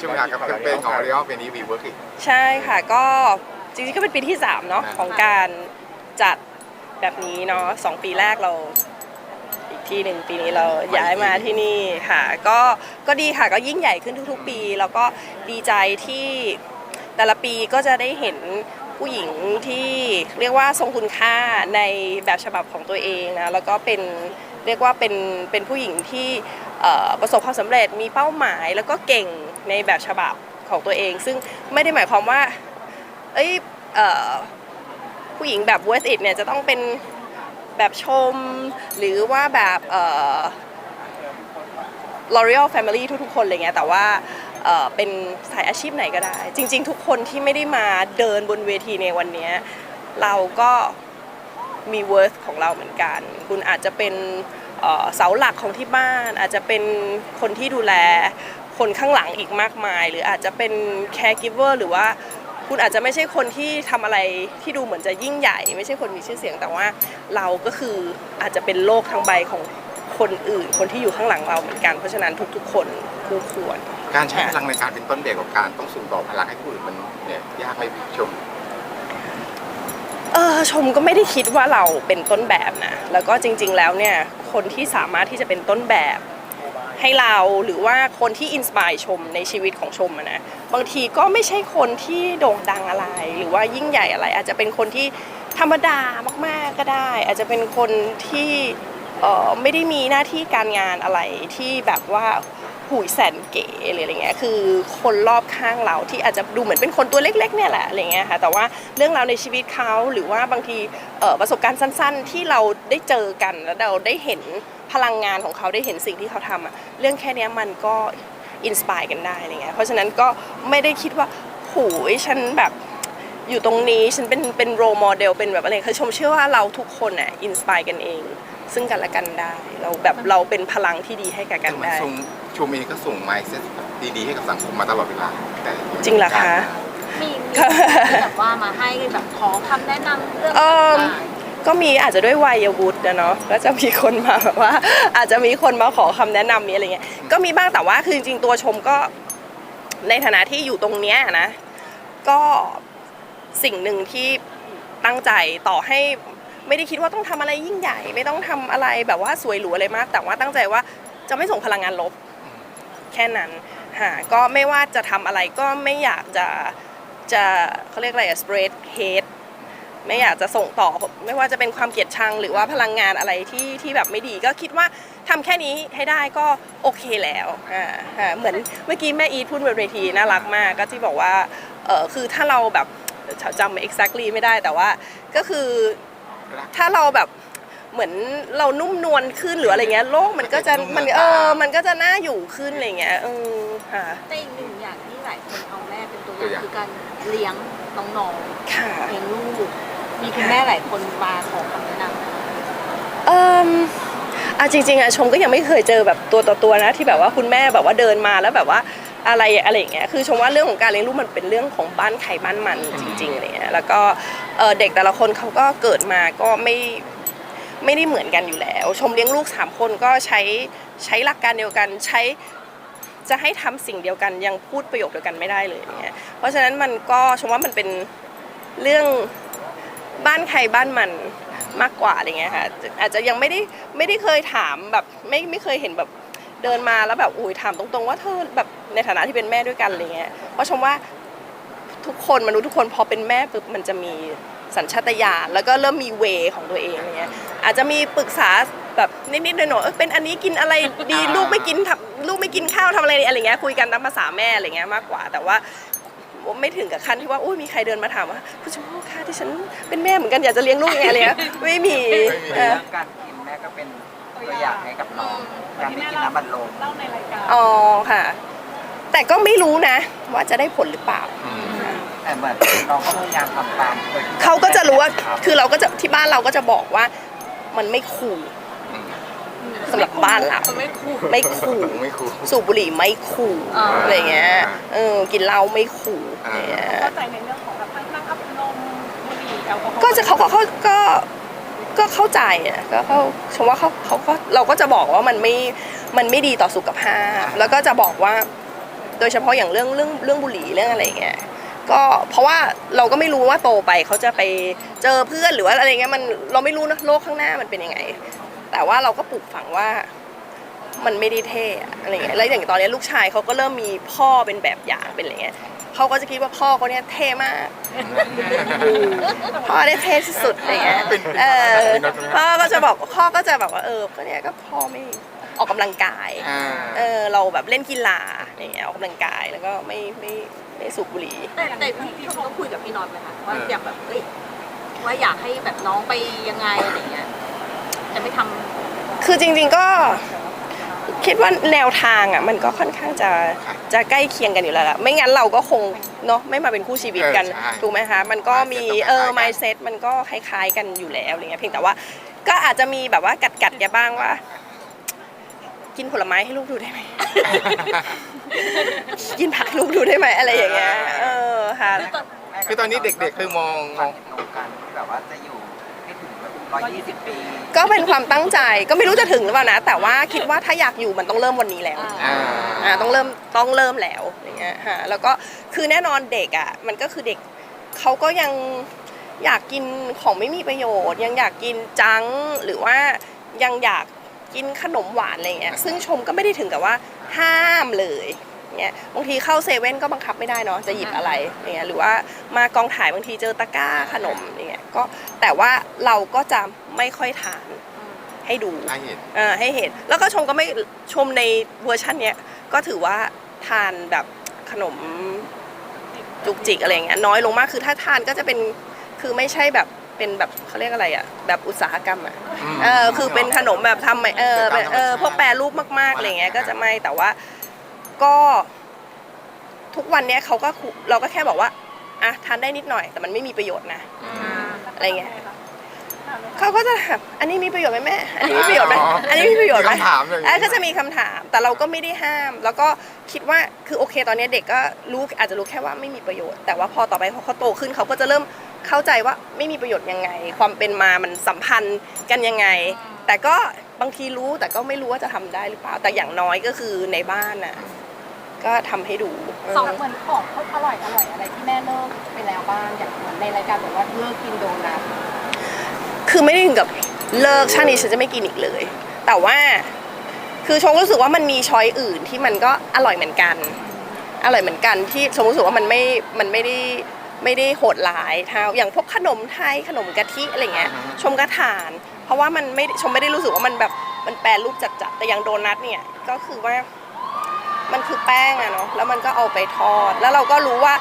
ช่วงเวลากับแคมเปญของเรียกว่าเป็นนี้วีเวิร์กอีก ใช่ค่ะก็จริงๆก็เป็นปีที่ 3 เนาะอ่าของการจัดแบบนี้เนาะสองปีแรกเราอีกที่หนึ่งปีนี้เราย้ายมาที่นี่ค่ะก็ก็ดีค่ะก็ยิ่งใหญ่ขึ้นทุกๆ ปี แล้วก็ดีใจที่แต่ละปีก็จะได้เห็นผู้หญิงที่เรียกว่าทรงคุณค่าในแบบฉบับของตัวเองนะแล้วก็เป็นเรียกว่าเป็นเป็นผู้หญิงที่เอ่อประสบความสำเร็จมีเป้าหมายแล้วก็เก่ง ในแบบฉบับของตัวเอง ซึ่งไม่ได้หมายความว่า เอ้ยผู้หญิงแบบ worth it เนี่ยจะต้องเป็นแบบชม หรือว่าแบบเอ่อ L'Oreal Family ทุกๆ คนอะไรเงี้ยแต่ว่าเป็นสายอาชีพไหนก็ได้ จริง ๆ ทุกคนที่ไม่ได้มาเดินบนเวทีในวันนี้ เราก็มี worth ของเราเหมือนกัน คุณอาจจะเป็นเสาหลักของที่บ้าน อาจจะเป็นคนที่ดูแล คนข้างหลังอีกมากมาย หรืออาจจะเป็น caregiver หรือว่าคุณอาจจะไม่ใช่คนที่ทำอะไรที่ดูเหมือนจะยิ่งใหญ่ ไม่ใช่คนมีชื่อเสียงแต่ว่าเราก็คืออาจจะเป็นโลกทั้งใบของคนอื่น คนที่อยู่ข้างหลังเราเหมือนกันเพราะฉะนั้นทุกๆ คนคู่ควร การใช้พลังในการเป็นต้นแบบกับการต้องส่งต่อพลังให้ผู้อื่นมันเนี่ยยากไหมพี่ชมเออชมก็ไม่ได้คิดว่าเราเป็นต้นแบบนะแล้วก็จริง ๆ แล้วเนี่ยคนที่สามารถที่จะเป็นต้นแบบ ให้เราหรือว่าคนที่อินสปายชมในชีวิตของชมนะบางทีก็ไม่ใช่คนที่โด่งดังอะไร หรือว่ายิ่งใหญ่อะไร อาจจะเป็นคนที่ธรรมดามากๆก็ได้ อาจจะเป็นคนที่เออไม่ได้มีหน้าที่การงานอะไรที่แบบว่า หูยแสนเก๋หรืออะไรเงี้ยคือคนรอบข้างเราที่อาจจะดูเหมือนเป็นคนตัวเล็กๆเนี่ยแหละอะไรเงี้ยค่ะแต่ว่าเรื่องราวในชีวิตเขาหรือว่าบางทีประสบการณ์สั้น ๆ ที่เราได้เจอกันแล้วเราได้เห็นพลังงานของเขาได้เห็นสิ่งที่เขาทำอะเรื่องแค่นี้มันก็อินสปายกันได้อะไรเงี้ยเพราะฉะนั้นก็ไม่ได้คิดว่าหูยฉันแบบอยู่ตรงนี้ฉันเป็นเป็นโรโมเดลเป็นแบบอะไรคือชมเชื่อว่าเราทุกคนอะอินสปายกันเอง ซึ่งกันและกันได้ เราแบบเราเป็นพลังที่ดีให้แกับกันได้ ชมเองก็ส่งไมซ์ดีๆให้กับสังคมมาตลอดเวลาแต่จริงเหรอคะ มีมีค่ะแบบว่ามาให้แบบขอคำแนะนำเรื่องเอิ่ม ต่างก็มีอาจจะด้วยวัยวุฒินะเนาะก็จะมีคนมาแบบว่า อาจจะมีคนมาขอคำแนะนำมีอะไรเงี้ยก็มีบ้างแต่ว่าคือจริงๆตัวชมก็ในฐานะที่อยู่ตรงเนี้ยนะ ก็สิ่งหนึ่งที่ตั้งใจต่อให้ไม่ได้คิดว่าต้องทำอะไรยิ่งใหญ่ ไม่ต้องทำอะไรแบบว่าสวยหรูอะไรมาก แต่ว่าตั้งใจว่าจะไม่ส่งพลังงานลบ แค่นั้นฮะก็ไม่ว่าจะทำอะไรก็ไม่อยากจะจะเขาเรียกอะไรอะ spread hate ไม่อยากจะส่งต่อไม่ว่าจะเป็นความเกลียดชังหรือว่าพลังงานอะไรที่ที่แบบไม่ดีก็คิดว่าทำแค่นี้ให้ได้ก็โอเคแล้วอ่าฮะเหมือนเมื่อกี้แม่อีทพูดบนเวทีน่ารักมากก็ที่บอกว่าเออคือถ้าเราแบบจำ exactly ไม่ได้แต่ว่าก็คือ ถ้าเราแบบ เหมือนเรานุ่มนวลขึ้นหรืออะไรเงี้ยโลกมันก็จะมันเออมันก็จะน่าอยู่ขึ้นอะไรเงี้ยเออค่ะๆแต่อีกหนึ่งอย่างที่หลายคนเอาแม่เป็นตัวอย่างคือการเลี้ยงน้องค่ะ ๆเลี้ยงลูกมีคุณแม่หลายคนมาขอคำแนะนเอออะจริงๆอะชมก็ยังไม่เคยเจอแบบตัวต่อตัวนะที่แบบว่าคุณแม่แบบว่าเดินมาแล้วแบบว่าอะไรอะไรอย่างเงี้ยคือชมว่าเรื่องของการเลี้ยงลูกมันเป็นเรื่องของบ้านใครบ้านมันจริงๆอะไรเงี้ยแล้วก็เอ่อเด็กแต่ละคนเขาก็เกิดมาก็ไม่ ไม่ได้เหมือนกันอยู่แล้ว ชมเลี้ยงลูกสามคนก็ใช้ใช้หลักการเดียวกันใช้จะให้ทำสิ่งเดียวกันยังพูดประโยคเดียวกันไม่ได้เลยอย่างเงี้ยเพราะฉะนั้นมันก็ชมว่ามันเป็นเรื่องบ้านใครบ้านมันมากกว่าอะไรเงี้ยค่ะอาจจะยังไม่ได้ไม่ได้เคยถามแบบไม่ไม่เคยเห็นแบบเดินมาแล้วแบบอุ้ยถามตรงๆ ว่าเธอแบบในฐานะที่เป็นแม่ด้วยกันอะไรเงี้ยเพราะชมว่าทุกคนมนุษย์ทุกคนพอเป็นแม่ปุ๊บมันจะมี สัญชาตญาณแล้วก็เริ่มมีเวของตัวเองอะไรเงี้ยอาจจะมีปรึกษาแบบนิดๆหน่อยๆเออเป็นอันนี้กินอะไรดีลูกไม่กินทำลูกไม่กินข้าวทำอะไรอะไรเงี้ยคุยกันตามภาษาแม่อะไรเงี้ยมากกว่าแต่ว่าไม่ถึงกับขั้นที่ว่าอุ้ยมีใครเดินมาถามว่าผู้ชมพู่ค่ะที่ฉันเป็นแม่เหมือนกันอยากจะเลี้ยงลูกยังไงอะไรเงี้ยไม่มีเออเรื่องการกินแม่ก็เป็นตัวอย่างให้กับน้องการไม่กินน้ำบัดลมอ๋อค่ะ แต่ก็ไม่รู้นะ ว่าจะได้ผลหรือเปล่า แต่เหมือนน้องก็พยายามทำตามโดยที่เขาก็จะรู้ว่าครับคือเราก็จะที่บ้านเราก็จะบอกว่า มันไม่คูลสำหรับบ้านเราำไม่คู่ไม่คูลไม่คูลสูบบุหรี่ไม่คูลอ่าอะไรเงี้ยเออกินเหล้าไม่คูลอะไรเงี้ยเข้าใจในเรื่องของแบบทั้งนั่งอัพนมบุหรี่แอลกอฮอล์ก็จะเขาก็เขาก็ก็เข้าใจอะก็เขาชมว่าเขาเขาก็เราก็จะบอกว่ามันไม่มันไม่ดีต่อสุขภาพ แล้วก็จะบอกว่า โดยเฉพาะอย่างเรื่องเรื่องเรื่องบุหรี่เรื่องอะไรอย่างเงี้ย ก็เพราะว่าเราก็ไม่รู้ว่าโตไปเขาจะไปเจอเพื่อนหรือว่าอะไรเงี้ยมันเราไม่รู้นะโลกข้างหน้ามันเป็นยังไง แต่ว่าเราก็ปลูกฝังว่ามันไม่ได้เท่อะอะไรเงี้ยแล้วอย่างตอนนี้ลูกชายเขาก็เริ่มมีพ่อเป็นแบบอย่างเป็นอะไรเงี้ยเขาก็จะคิดว่าพ่อเขาเนี่ยเท่มาก พ่อได้เท่ที่สุดอะไรเงี้ยเป็นเป็นเออเป็นเป็นพ่อก็จะบอกพ่อก็จะแบบว่าเออก็เนี่ยก็พ่อไม่ ออกกำลังกายอ่า เออเราแบบเล่นกีฬาอย่างเงี้ยออกกำลังกายแล้วก็ไม่ไม่ไม่สูบบุหรี่ แต่แต่พี่พี่ชมก็คุยกับพี่น็อตไหมคะว่าอยากแบบเอ้ยว่าอยากให้แบบน้องไปยังไงอะไรเงี้ยจะไม่ทำคือจริงๆก็คิดว่าแนวทางอะมันก็ค่อนข้างจะจะใกล้เคียงกันอยู่แล้วล่ะไม่งั้นเราก็คงเนาะไม่มาเป็นคู่ชีวิตกัน เออใช่ถูกไหมคะ มันก็มี mindset เออต้องคล้ายๆกัน mindset มันก็คล้ายๆกันอยู่แล้วอะไรเงี้ยเพียงแต่ว่าก็อาจจะมีแบบว่ากัดกัดๆแกบ้างว่า กินผลไม้ให้ลูกดูได้ไหม กินผักให้ลูกดูได้ไหมอะไรอย่างเงี้ย เออค่ะ คือตอนนี้เด็กๆคือมองมองตรงกันที่แบบว่าจะอยู่ให้ถึงแบบร้อยยี่สิบปี ก็เป็นความตั้งใจก็ไม่รู้จะถึงหรือเปล่านะ แต่ว่าคิดว่าถ้าอยากอยู่มันต้องเริ่มวันนี้แล้ว อ่า อ่าต้องเริ่มต้องเริ่มแล้วอย่างเงี้ยฮะแล้วก็คือแน่นอนเด็กอะมันก็คือเด็กเขาก็ยังอยากกินของไม่มีประโยชน์ ยังอยากกินจังก์หรือว่ายังอยาก กินขนมหวานอะไรเงี้ยซึ่งชมก็ไม่ได้ถึงกับว่าห้ามเลยเงี้ยบางทีเข้าเซเว่นก็บังคับไม่ได้เนาะจะหยิบอะไรอย่างเงี้ยหรือว่ามากองถ่ายบางทีเจอตะกร้าขนมอย่างเงี้ยก็แต่ว่าเราก็จะไม่ค่อยทานให้ดูให้เห็นเอ่อให้เห็น แล้วก็ชมก็ไม่ชมในเวอร์ชันเนี้ยก็ถือว่าทานแบบขนมจุกจิกอะไรอย่างเงี้ยน้อยลงมากคือถ้าทานก็จะเป็นคือไม่ใช่แบบ เป็นแบบเขาเรียกอะไรอะแบบอุตสาหกรรมอะอืม เออคือเป็นขนมแบบทำใหม่เออแบบเออตามธรรมชาติพวกแปรรูปมากๆอะไรเงี้ยก็จะไม่แต่ว่าก็ทุกวันเนี้ยเขาก็คุเราก็แค่บอกว่าอะทานได้นิดหน่อย แต่มันไม่มีประโยชน์นะ อะไรเงี้ย เขาก็จะถามอันนี้มีประโยชน์ไหมแม่ อันนี้มีประโยชน์ไหมอ๋ออัอันนี้มีประโยชน์ไหมมีคำถามอย่างนี้ อะก็จะมีคำถาม แต่เราก็ไม่ได้ห้าม แล้วก็คิดว่า คือโอเค ตอนนี้เด็กก็รู้อาจจะรู้แค่ว่าไม่มีประโยชน์ แต่ว่าพอต่อไปพอเขาโตขึ้นเขาก็จะเริ่ม เข้าใจว่าไม่มีประโยชน์ยังไง ความเป็นมามันสัมพันธ์กันยังไง แต่ก็บางทีรู้แต่ก็ไม่รู้ว่าจะทำได้หรือเปล่าแต่อย่างน้อยก็คือในบ้านน่ะก็ทำให้ดูเออสองเหมือนของอร่อยอร่อยอะไรที่แม่เลิกไปแล้วบ้างอย่างเหมือนในรายการบอกว่าเลิกกินโดนัทคือไม่ได้ถึงกับเลิกชาตินี้ฉันจะไม่กินอีกเลย แต่ว่าคือชงรู้สึกว่ามันมีช้อยอื่นที่มันก็อร่อยเหมือนกัน อร่อยเหมือนกันที่ชมรู้สึกว่ามันไม่มันไม่ได้ ไม่ได้โหดร้ายเท่าอย่างพวกขนมไทยขนมกะทิอะไรเงี้ยอ่าฮะชมก็ทาน เพราะว่ามันไม่ชมไม่ได้รู้สึกว่ามันแบบมันแปรรูปจัดๆแต่อย่างโดนัทเนี่ยก็คือว่ามันคือแป้งอะเนาะแล้วมันก็เอาไปทอด แล้วเราก็รู้ว่า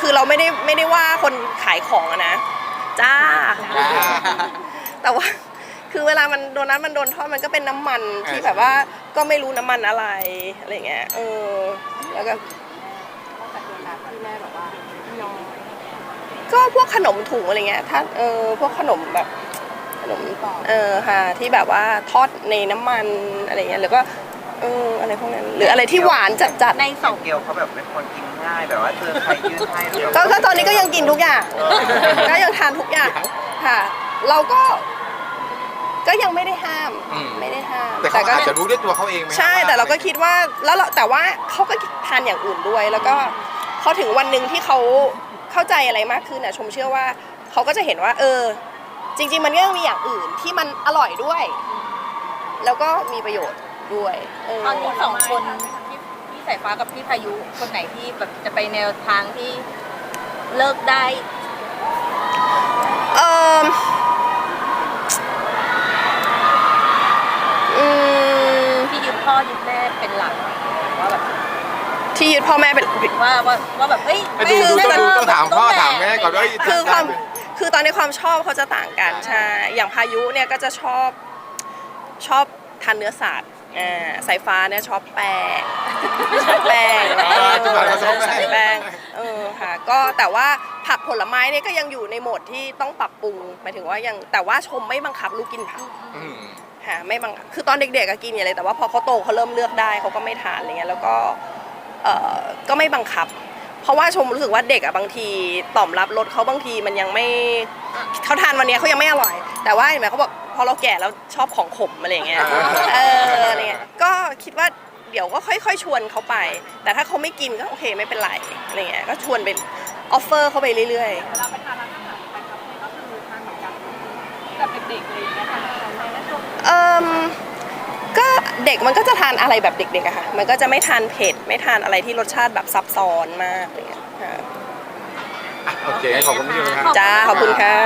คือเราไม่ได้ไม่ได้ว่าคนขายของอะนะจ้า แต่ว่าคือเวลามันโดนัทมันโดนทอดมันก็เป็นน้ำมันที่อ่าแบบว่าก็ไม่รู้น้ำมันอะไรอะไรเงี้ยเออแล้วก็นอกจากโดนัทที่แม่บอกว่าน้อย ก็พวกขนมถุงอะไรเงี้ยถ้าเออพวกขนมแบบขนมเออค่ะที่แบบว่าทอดในน้ำมันอะไรเงี้ยหรือก็เอออะไรพวกนั้น หรืออะไรที่หวานจัดในสองเกียวเขาแบบเป็นคนกินง่ายแบบว่าเจอใครยื่นให้แล้วๆก็ก็ตอนนี้ก็ยังกินทุกอย่างก็ยังทานทุกอย่างค่ะ เราก็ก็ยังไม่ได้ห้ามอืมไม่ได้ห้าม แต่เขาก็อาจจะรู้ด้วยตัวเขาเองไหมใช่แต่เราก็คิดว่าแล้วเราแต่ว่าเขาก็ทานอย่างอื่นด้วยแล้วก็พอถึงวันหนึ่งที่เขา เข้าใจอะไรมากขึ้นน่ะชมเชื่อว่าเขาก็จะเห็นว่า เออ จริง ๆ มันก็ยังมีอย่างอื่นที่มันอร่อยด้วย แล้วก็มีประโยชน์ด้วยเออตอนนี้สองคนพี่พี่สายฟ้ากับพี่พายุคนไหนที่แบบจะไปแนวทางที่เลิกได้ เอออืม ที่ยึดพ่อยึดแม่เป็นหลักว่าแบบ ที่ยึด พ่อแม่เป็นว่าว่าว่าแบบเฮ้ยไปดูดูต้องดูต้องถามพ่อถามแม่ก่อนด้วยคือความคือตอนนี้ความชอบเขาจะต่างกันใช่อย่างพายุเนี่ยก็จะชอบชอบทานเนื้อสัตว์อ่าสายฟ้าเนี่ยชอบแป้งชอบแป้งอ่าทุกคนก็ชอบแป้งแป้งเออค่ะก็แต่ว่าผักผลไม้เนี่ยก็ยังอยู่ในโหมดที่ต้องปรับปรุงหมายถึงว่ายังแต่ว่าชมไม่บังคับลูกกินผักอืมค่ะไม่บังคือตอนเด็กๆก็กินอย่างไรแต่ว่าพอเขาโตเขาเริ่มเลือกได้เขาก็ไม่ทานอะไรเงี้ยแล้วก็ เออก็ไม่บังคับ เพราะว่าชมรู้สึกว่าเด็กอะบางทีต่อมรับรสเขาบางทีมันยังไม่เขาทานวันเนี้ยเขายังไม่อร่อย แต่ว่าเห็นไหมเขาบอกพอเราแก่แล้วชอบของขมอะไรอย่างเงี้ยอ่าเอออะไรเงี้ยก็คิดว่าเดี๋ยวก็ค่อย ๆ ชวนเขาไป แต่ถ้าเขาไม่กินก็โอเคไม่เป็นไรอะไรเงี้ยก็ชวนไปออฟเฟอร์เขาไปเรื่อยเวลาไปทานร้านอาหารไปคาเฟ่ก็คือทานเหมือนกันกับเด็กๆเลยนะคะในนั้นช่วงๆเอ่ม ก็เด็กมันก็จะทานอะไรแบบเด็กๆอะค่ะ มันก็จะไม่ทานเผ็ด ไม่ทานอะไรที่รสชาติแบบซับซ้อนมากอะไรเงี้ยค่ะโอเคขอบคุณพี่โยครับจ้าขอบคุณค่ะ